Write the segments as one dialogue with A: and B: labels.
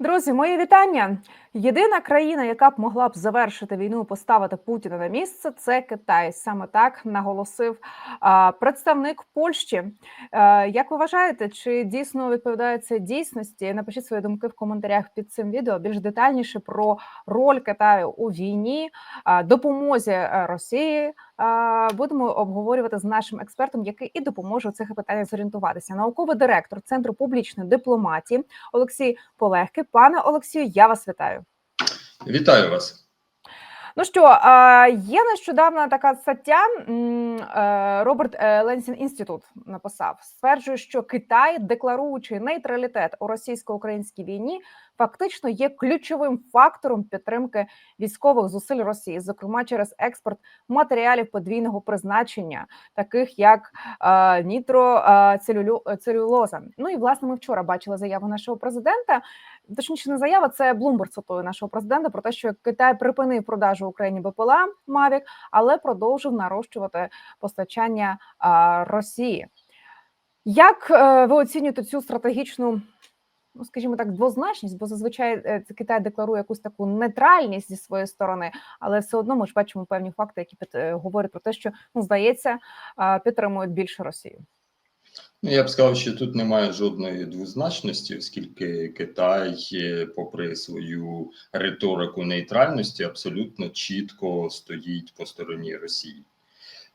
A: Друзі, мої вітання. Єдина країна, яка б могла б завершити війну, поставити Путіна на місце, це Китай. Саме так наголосив представник Польщі. А, як ви вважаєте, чи дійсно відповідає це дійсності? Напишіть свої думки в коментарях під цим відео. Більш детальніше про роль Китаю у війні, допомозі е, Росії. Будемо обговорювати з нашим експертом, який і допоможе у цих питаннях зорієнтуватися. Науковий директор Центру публічної дипломатії Олексій Полегки. Пане Олексію, я вас вітаю.
B: Вітаю вас.
A: Ну що, є нещодавно така стаття. е, Роберт е, Ленсін інститут написав, стверджує, що Китай, декларуючи нейтралітет у російсько-українській війні, фактично є ключовим фактором підтримки військових зусиль Росії, зокрема через експорт матеріалів подвійного призначення, таких як е, нітроцелюлоза. Ну і власне ми вчора бачили заяву нашого президента. Точніше, не заява, це Блумберг цитує нашого президента про те, що Китай припинив продажу Україні БПЛА Мавік, але продовжив нарощувати постачання а, Росії. Як е, ви оцінюєте цю стратегічну, ну скажімо так, двозначність? Бо зазвичай е, це Китай декларує якусь таку нейтральність зі своєї сторони, але все одно ми ж бачимо певні факти, які під, е, говорять про те, що ну здається, підтримують більше Росію.
B: Ну, я б сказав, що тут немає жодної двозначності, оскільки Китай, е, попри свою риторику нейтральності, абсолютно чітко стоїть по стороні Росії.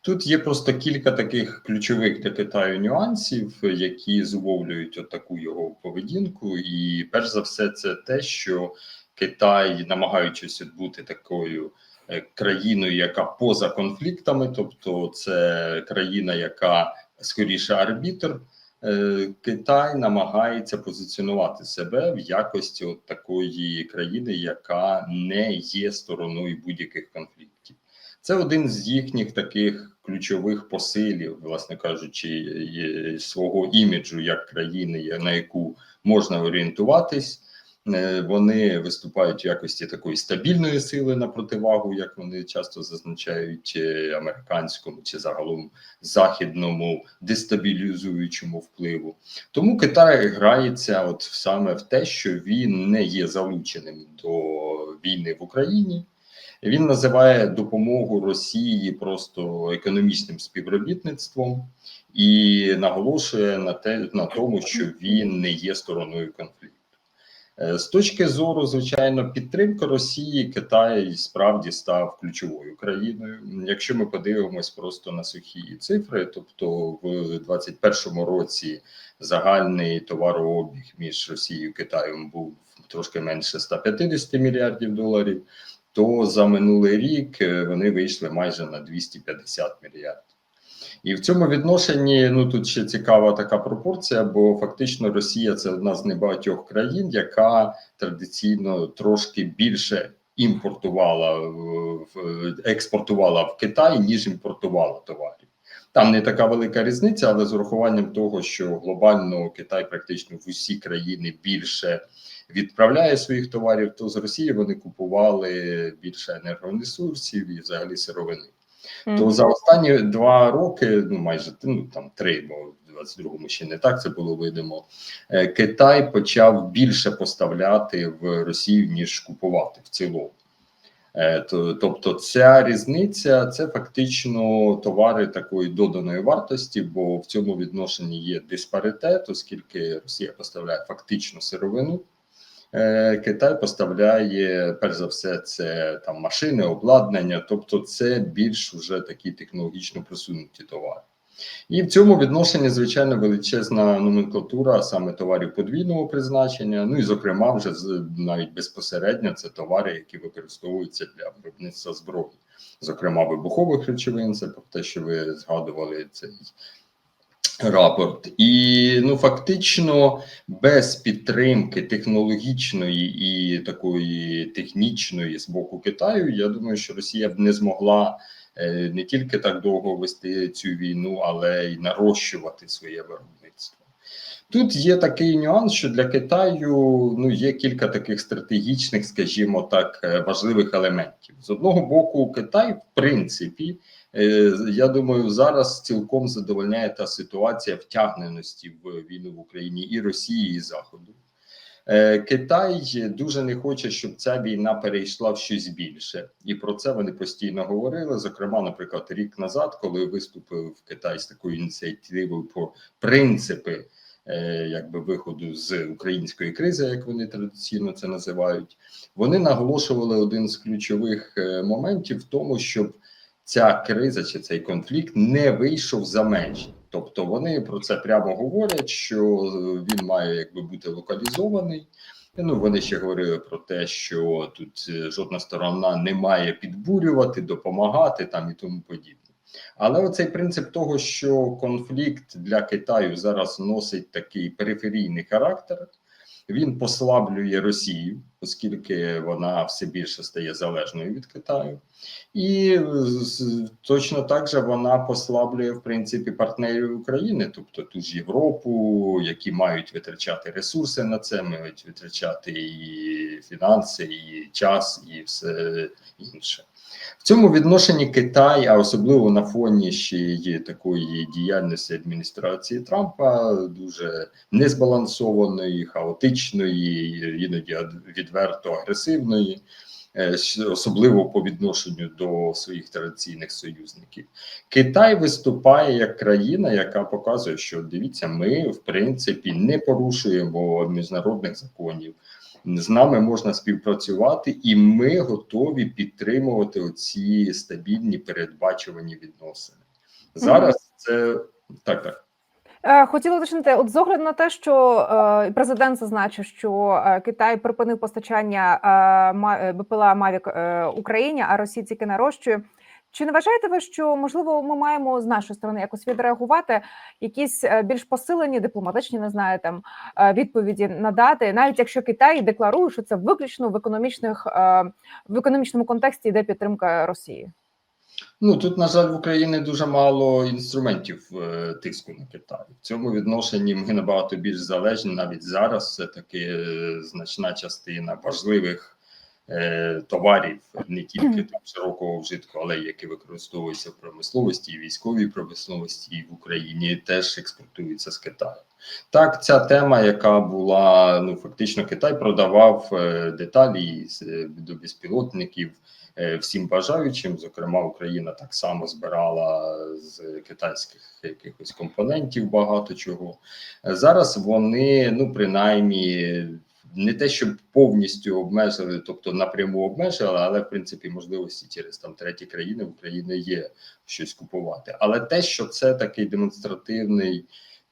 B: Тут є просто кілька таких ключових для Китаю нюансів, які зумовлюють отаку його поведінку. І перш за все, це те, що Китай, намагаючись бути такою е, країною, яка поза конфліктами, тобто це країна, яка скоріше арбітр. е, Китай намагається позиціонувати себе в якості от такої країни, яка не є стороною будь-яких конфліктів. Це один з їхніх таких ключових посилів, власне кажучи, свого іміджу як країни, на яку можна орієнтуватись. Е, Вони виступають в якості такої стабільної сили на противагу, як вони часто зазначають е, американському чи загалом західному дестабілізуючому впливу. Тому Китай грається от саме в те, що він не є залученим до війни в Україні. Він називає допомогу Росії просто економічним співробітництвом і наголошує на те на тому, що він не є стороною конфлікту. Е, З точки зору, звичайно, підтримки Росії Китай справді став ключовою країною. Якщо ми подивимось просто на сухі цифри, тобто в 2021 році загальний товарообіг між Росією і Китаєм був трошки менше 150 мільярдів доларів, то за минулий рік е, вони вийшли майже на 250 мільярдів. І в цьому відношенні ну тут ще цікава така пропорція, бо фактично Росія це одна з небагатьох країн, яка традиційно трошки більше імпортувала експортувала в Китай, ніж імпортувала товарів. Там не така велика різниця, але з урахуванням того, що глобально Китай практично в усі країни більше відправляє своїх товарів, то з Росії вони купували більше енергоресурсів і взагалі сировини. То за останні два роки, ну майже ну там три, бо в 22-му ще не так це було видимо. е, Китай почав більше поставляти в Росію ніж купувати в цілому. Е, Тобто, ця різниця це фактично товари такої доданої вартості, бо в цьому відношенні є диспаритет, оскільки Росія поставляє фактично сировину. Е, Китай поставляє перш за все це там машини, обладнання, тобто це більш вже такі технологічно просунуті товари. І в цьому відношенні, звичайно, величезна номенклатура саме товарів подвійного призначення. Ну і зокрема, вже навіть безпосередньо це товари, які використовуються для виробництва зброї, зокрема вибухових речовин. Це про те, що ви згадували цей рапорт. І ну фактично без підтримки технологічної і такої технічної з боку Китаю, я думаю, що Росія б не змогла е, не тільки так довго вести цю війну, але й нарощувати своє виробництво. Тут є такий нюанс, що для Китаю ну є кілька таких стратегічних, скажімо так, е, важливих елементів. З одного боку, Китай, в принципі, я думаю, зараз цілком задовольняє та ситуація втягненості в війну в Україні і Росії, і Заходу. Е, Китай дуже не хоче, щоб ця війна перейшла в щось більше, і про це вони постійно говорили. Зокрема, наприклад, рік назад, коли виступив Китай з такою ініціативою про принципи е, якби виходу з української кризи, як вони традиційно це називають, вони наголошували один з ключових е, моментів в тому, щоб ця криза чи цей конфлікт не вийшов за межі. Тобто вони про це прямо говорять, що він має якби бути локалізований. Ну вони ще говорили про те, що тут е, жодна сторона не має підбурювати, допомагати там і тому подібне. Але оцей принцип того, що конфлікт для Китаю зараз носить такий периферійний характер, він послаблює Росію, оскільки вона все більше стає залежною від Китаю, і точно так же вона послаблює в принципі партнерів України, тобто ту ж Європу, які мають витрачати ресурси на це, мають витрачати і фінанси, і час, і все інше. В цьому відношенні Китай, а особливо на фоні ще й такої діяльності адміністрації Трампа, дуже незбалансованої, хаотичної, іноді відверто агресивної, е, особливо по відношенню до своїх традиційних союзників. Китай виступає як країна, яка показує, що дивіться, ми в принципі не порушуємо міжнародних законів. З нами можна співпрацювати, і ми готові підтримувати оці стабільні передбачувані відносини. Зараз це так, так.
A: Е, Хотіла уточнити, от з огляду на те, що е, президент зазначив, що е, Китай припинив постачання БПЛА Мавік Україні, а Росія тільки нарощує. Чи не вважаєте ви, що можливо ми маємо з нашої сторони якось відреагувати, якісь е, більш посилені дипломатичні, не знаю, там е, відповіді надати, навіть якщо Китай декларує, що це виключно в економічних е, в економічному контексті йде підтримка Росії?
B: Ну тут, на жаль, в Україні дуже мало інструментів тиску на Китай. В цьому відношенні ми набагато більш залежні. Навіть зараз все таки значна частина важливих товарів, не тільки там широкого вжитку, але які використовуються в промисловості і військовій промисловості і в Україні, теж експортуються з Китаю. Так, ця тема, яка була ну фактично, Китай продавав е, деталі з, е, до безпілотників е, всім бажаючим. Зокрема, Україна так само збирала з китайських якихось компонентів багато чого. Е, Зараз вони, ну принаймні, не те, щоб повністю обмежили, тобто напряму обмежили, але в принципі можливості через там треті країни в Україні є щось купувати. Але те, що це такий демонстративний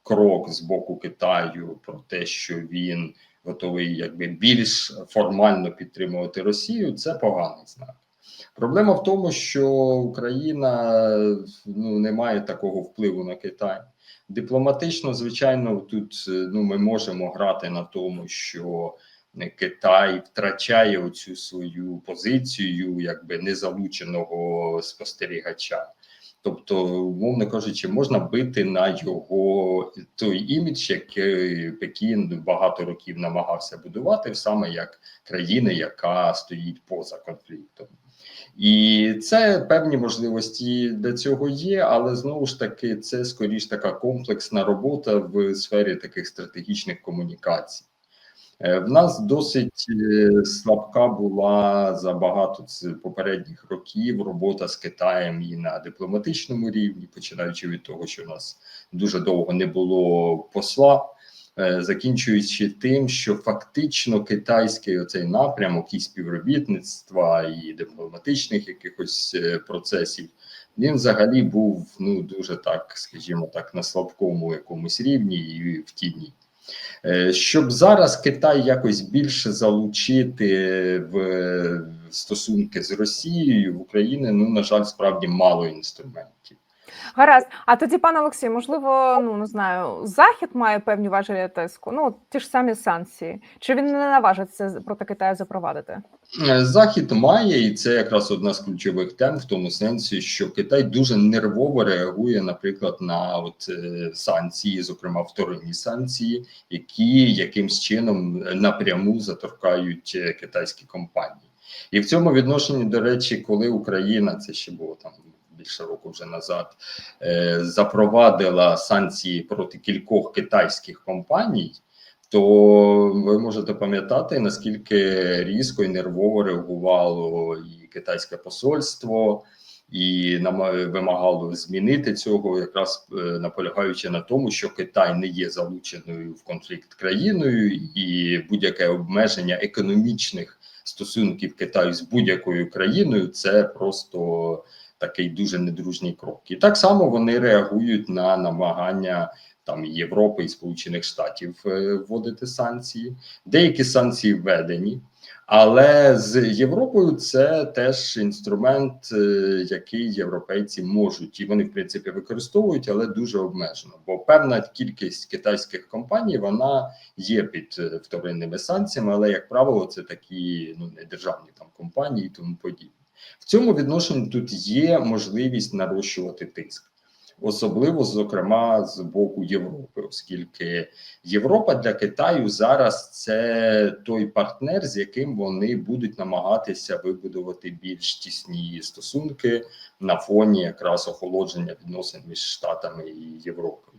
B: крок з боку Китаю про те, що він готовий якби більш формально підтримувати Росію, це поганий знак. Проблема в тому, що Україна ну не має такого впливу на Китай. Дипломатично, звичайно, тут ну ми можемо грати на тому, що Китай втрачає оцю свою позицію, якби незалученого спостерігача. Тобто, умовно кажучи, можна бити на його той імідж, який Пекін багато років намагався будувати, саме як країни, яка стоїть поза конфліктом. І це певні можливості для цього є, але знову ж таки, це скоріш така комплексна робота в сфері таких стратегічних комунікацій. Е, В нас досить е, слабка була за багато попередніх років робота з Китаєм і на дипломатичному рівні, починаючи від того, що в нас дуже довго не було посла, е, закінчуючи тим, що фактично китайський оцей напрямок і співробітництва, і дипломатичних якихось процесів, він взагалі був ну дуже так, скажімо так, на слабкому якомусь рівні і в тіні. Е, Щоб зараз Китай якось більше залучити в стосунки з Росією в Україні, ну на жаль, справді мало інструментів.
A: Гаразд. А тоді, пане Олексій, можливо, ну не знаю, захід має певні важелі тиску. Ну ті ж самі санкції. Чи він не наважиться проти Китаю запровадити?
B: Захід має, і це якраз одна з ключових тем в тому сенсі, що Китай дуже нервово реагує, наприклад, на от е, санкції, зокрема вторинні санкції, які якимсь чином напряму заторкають е, китайські компанії. І в цьому відношенні, до речі, коли Україна це ще було там більше року вже назад, е, запровадила санкції проти кількох китайських компаній. То ви можете пам'ятати, наскільки різко і нервово реагувало і китайське посольство, і вимагало змінити цього, якраз е, наполягаючи на тому, що Китай не є залученою в конфлікт країною, і будь-яке обмеження економічних стосунків Китаю з будь-якою країною це просто такий дуже недружній крок. І так само вони реагують на намагання там Європи і Сполучених Штатів е, вводити санкції. Деякі санкції введені, але з Європою це теж інструмент, е, який європейці можуть, і вони в принципі використовують, але дуже обмежено. Бо певна кількість китайських компаній вона є під е, вторинними санкціями, але як правило, це такі ну не державні там компанії і тому подібне. В цьому відношенні тут є можливість нарощувати тиск. Особливо, зокрема, з боку Європи, оскільки Європа для Китаю зараз це той партнер, з яким вони будуть намагатися вибудувати більш тісні стосунки на фоні якраз охолодження відносин між Штатами і Європою.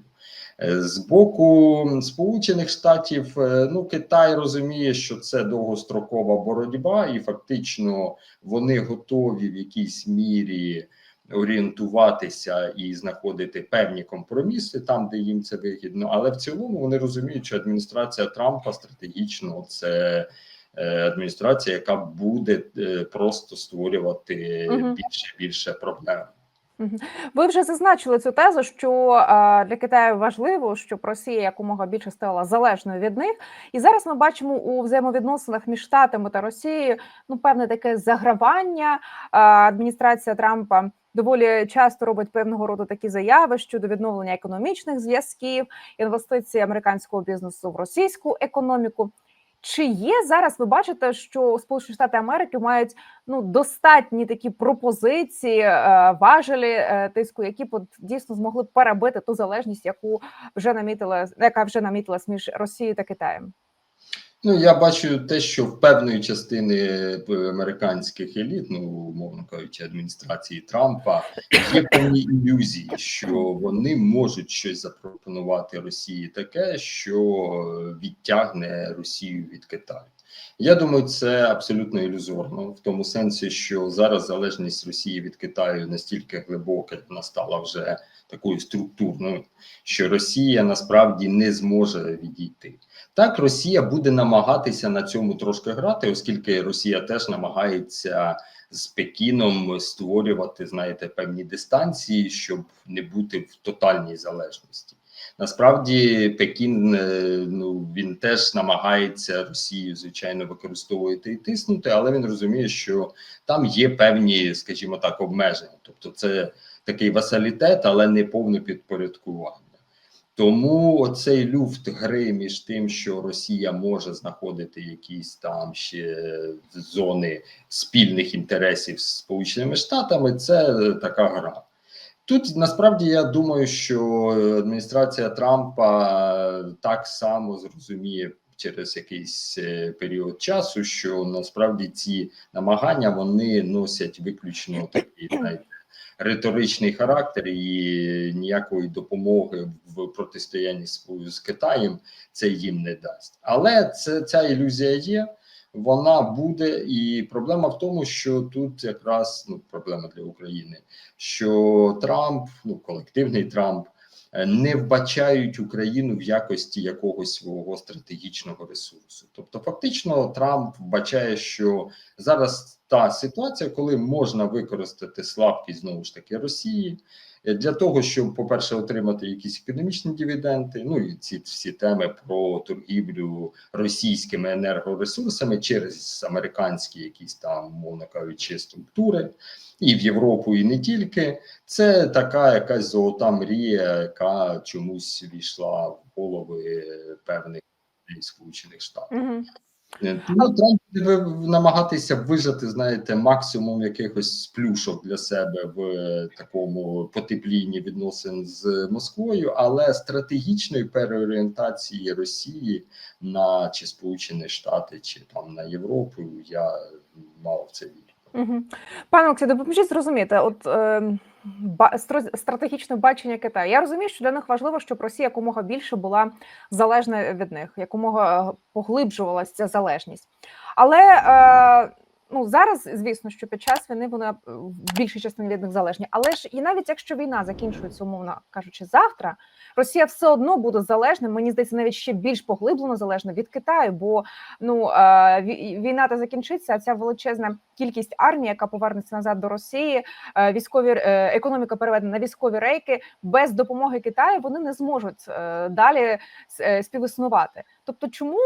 B: Е, З боку Сполучених Штатів, е, ну Китай розуміє, що це довгострокова боротьба, і фактично вони готові в якійсь мірі орієнтуватися і знаходити певні компроміси там, де їм це вигідно. Але в цілому вони розуміють, що адміністрація Трампа стратегічно це е, адміністрація, яка буде е, просто створювати
A: Мгм.
B: більше більше проблем.
A: Ви вже зазначили цю тезу, що е, для Китаю важливо, щоб Росія якомога більше стала залежною від них. І зараз ми бачимо у взаємовідносинах між Штатами та Росією ну певне таке загравання. Адміністрація Трампа доволі часто робить певного роду такі заяви щодо відновлення економічних зв'язків, інвестицій американського бізнесу в російську економіку. Чи є зараз? Ви бачите, що Сполучені Штати Америки мають ну достатні такі пропозиції, е, важелі е, тиску, які б дійсно змогли перебити ту залежність, яку вже намітила, яка вже намітилась між Росією та Китаєм.
B: Ну, я бачу те, що в певної частини е, американських еліт, ну умовно кажучи, адміністрації Трампа, є певні ілюзії, що вони можуть щось запропонувати Росії таке, що відтягне Росію від Китаю. Я думаю, це абсолютно ілюзорно в тому сенсі, що зараз залежність Росії від Китаю настільки глибока, вона стала вже такою структурною, що Росія насправді не зможе відійти. Так, Росія буде намагатися на цьому трошки грати, оскільки Росія теж намагається з Пекіном створювати, знаєте, певні дистанції, щоб не бути в тотальній залежності. Насправді, Пекін е, ну він теж намагається Росію, звичайно, використовувати і тиснути, але він розуміє, що там є певні, скажімо так, обмеження. Тобто, це такий васалітет, але не повне підпорядкування. Тому оцей люфт гри між тим, що Росія може знаходити якісь там ще зони спільних інтересів з Сполученими Штатами, це така гра. Тут насправді я думаю, що адміністрація Трампа так само зрозуміє через якийсь е, період часу, що насправді ці намагання вони носять виключно такий знаєте, риторичний характер і ніякої допомоги в протистоянні з Китаєм це їм не дасть. Але це ця ілюзія є. Вона буде, і проблема в тому, що тут якраз ну проблема для України, що Трамп, ну колективний Трамп, е, не вбачають Україну в якості якогось свого стратегічного ресурсу. Тобто, фактично, Трамп вбачає, що зараз та ситуація, коли можна використати слабкість знову ж таки Росії для того, щоб, по-перше, отримати якісь економічні дивіденди, ну і ці всі теми про торгівлю російськими енергоресурсами через американські якісь там, мовно кажучи, структури, і в Європу, і не тільки. Це така якась золота мрія, яка чомусь війшла в голови певних Сполучених Штатів.
A: Угу.
B: Ну, буде намагатися вижати, знаєте, максимум якихось плюшок для себе в е, такому потеплінні відносин з Москвою, але стратегічної переорієнтації Росії на чи Сполучені Штати, чи там на Європу, я мало в це вірю.
A: Угу. Пане Олексій, допоможіть зрозуміти, от е, стратегічне бачення Китаю. Я розумію, що для них важливо, щоб Росія якомога більше була залежна від них, якомога поглибжувалася поглиблювалася ця залежність. Але е, ну зараз, звісно, що під час війни вона е, в більшій частині від них залежні. Але ж і навіть якщо війна закінчується, умовно кажучи, завтра, Росія все одно буде залежна. Мені здається, навіть ще більш поглиблено залежна від Китаю, бо ну е, війна та закінчиться, а ця величезна кількість армії, яка повернеться назад до Росії, е, військові економіка переведена на військові рейки. Без допомоги Китаю вони не зможуть далі співіснувати. Тобто, чому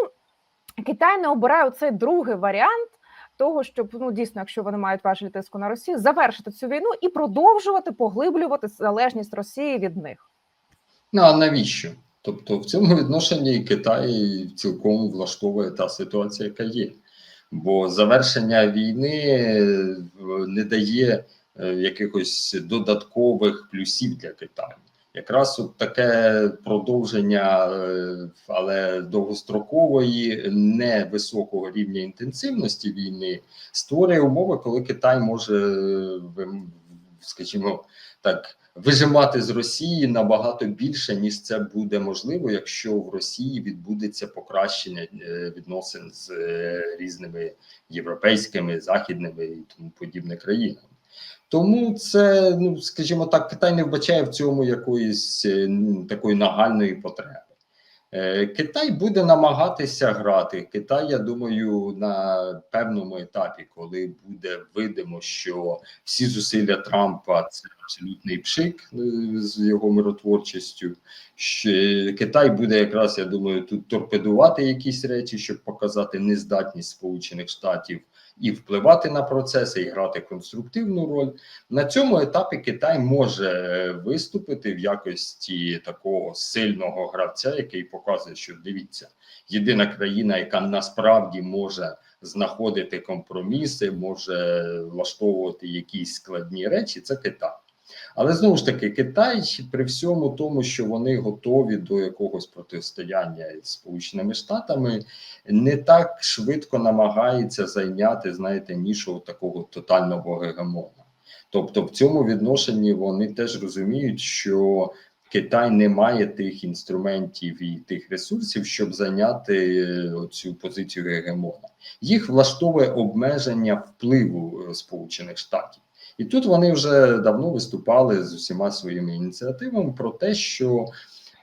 A: Китай не обирає цей другий варіант? Того, щоб ну дійсно, якщо вони мають важелі тиску на Росію, завершити цю війну і продовжувати поглиблювати залежність Росії від них.
B: Ну а навіщо? Тобто, в цьому відношенні Китай цілком влаштовує та ситуація, яка є. Бо завершення війни е, не дає е, якихось додаткових плюсів для Китаю. Якраз от таке продовження, е, але довгострокової, невисокого рівня інтенсивності війни створює умови, коли Китай може, е, скажімо так, вижимати з Росії набагато більше, ніж це буде можливо, якщо в Росії відбудеться покращення е, відносин з різними європейськими, західними і тому подібне країнами. Тому це, ну скажімо так, Китай не вбачає в цьому якоїсь ну, такої нагальної потреби. Е, Китай буде намагатися грати. Китай, я думаю, на певному етапі, коли буде видимо, що всі зусилля Трампа це абсолютний пшик е, з його миротворчістю. Що Китай буде якраз, я думаю, тут торпедувати якісь речі, щоб показати нездатність Сполучених Штатів і впливати на процеси, і грати конструктивну роль. На цьому етапі Китай може е, виступити в якості такого сильного гравця, який показує, що дивіться, єдина країна, яка насправді може знаходити компроміси, може влаштовувати якісь складні речі, це Китай. Але знову ж таки, Китай при всьому тому, що вони готові до якогось протистояння з Сполученими Штатами, не так швидко намагається зайняти, знаєте, нішу такого тотального гегемона. Тобто, в цьому відношенні вони теж розуміють, що Китай не має тих інструментів і тих ресурсів, щоб зайняти цю позицію гегемона. Їх влаштовує обмеження впливу е, Сполучених Штатів. І тут вони вже давно виступали з усіма своїми ініціативами про те, що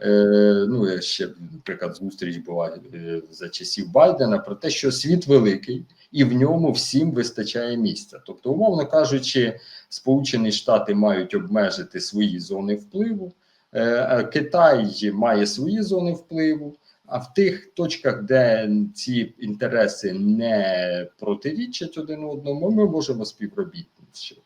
B: е, ну ще наприклад зустріч була е, за часів Байдена про те, що світ великий і в ньому всім вистачає місця. Тобто, умовно кажучи, Сполучені Штати мають обмежити свої зони впливу, е, Китай має свої зони впливу. А в тих точках, де ці інтереси не протирічать один одному, ми можемо співробітничати.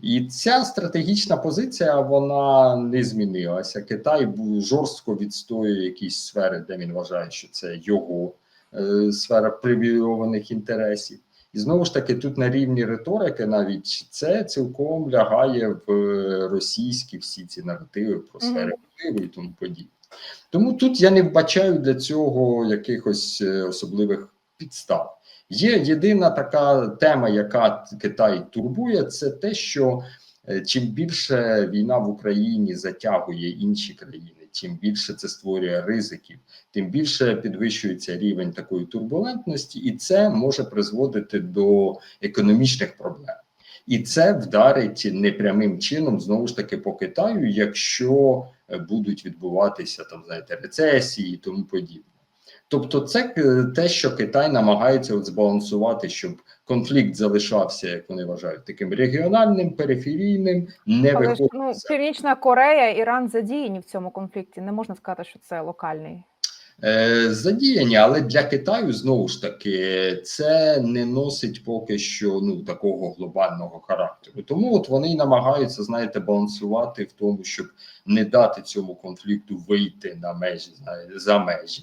B: І ця стратегічна позиція вона не змінилася. Китай жорстко відстоює якісь сфери, де він вважає, що це його е, сфера привілейованих інтересів. І знову ж таки, тут на рівні риторики навіть це цілком лягає в е, російські всі ці наративи про сфери впливу і тому подібне. Тому тут я не вбачаю для цього якихось е, особливих підстав. Є єдина така тема, яка Китай турбує, це те, що е, чим більше війна в Україні затягує інші країни, чим більше це створює ризиків, тим більше підвищується рівень такої турбулентності, і це може призводити до економічних проблем. І це вдарить непрямим чином знову ж таки по Китаю, якщо е, будуть відбуватися там, знаєте, рецесії і тому подібне. Тобто, це е, те, що Китай намагається от збалансувати, щоб конфлікт залишався, як вони вважають, таким регіональним, периферійним, не
A: Але ж
B: виходить.
A: ну, Північна Корея, Іран задіяні в цьому конфлікті. Не можна сказати, що це локальний.
B: Е, задіяні, але для Китаю знову ж таки це не носить поки що ну такого глобального характеру. Тому от вони намагаються, знаєте, балансувати в тому, щоб не дати цьому конфлікту вийти на межі знаєте, за межі.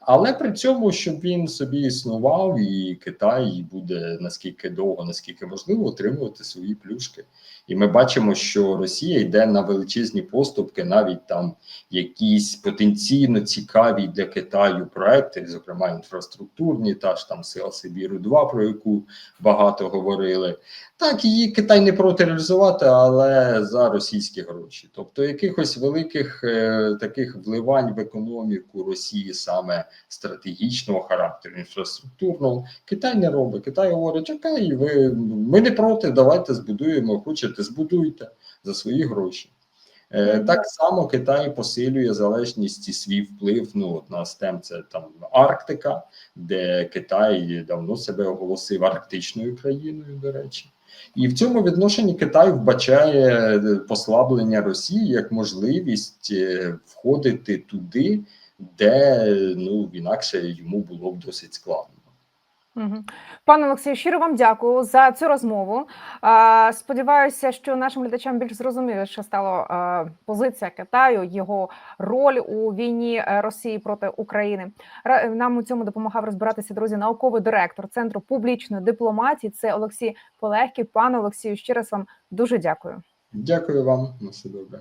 B: Але при цьому, щоб він собі існував, і Китай буде наскільки довго, наскільки можливо, отримувати свої плюшки. І ми бачимо, що Росія йде на величезні поступки, навіть там якісь потенційно цікаві для Китаю проекти, зокрема інфраструктурні, та ж там Сила Сибіру 2 про яку багато говорили. Так, її Китай не проти реалізувати, але за російські гроші. Тобто якихось великих е, таких вливань в економіку Росії саме стратегічного характеру, інфраструктурного, Китай не робить. Китай говорить, окей, ви ми не проти, давайте збудуємо, хочете, збудуйте за свої гроші. Е, так само Китай посилює залежність і свій вплив. Ну от на STEM це там Арктика, де Китай давно себе оголосив арктичною країною, до речі. І в цьому відношенні Китай вбачає послаблення Росії як можливість е, входити туди, де ну інакше йому було б досить складно.
A: Пане Олексію, щиро вам дякую за цю розмову. Сподіваюся, що нашим глядачам більш зрозуміліше стала а, позиція Китаю, його роль у війні е, Росії проти України. Ра- Нам у цьому допомагав розбиратися друзі, науковий директор центру публічної дипломатії. Це Олексій Полегкий. Пане Олексію, ще раз вам дуже дякую.
B: Дякую вам на все добре.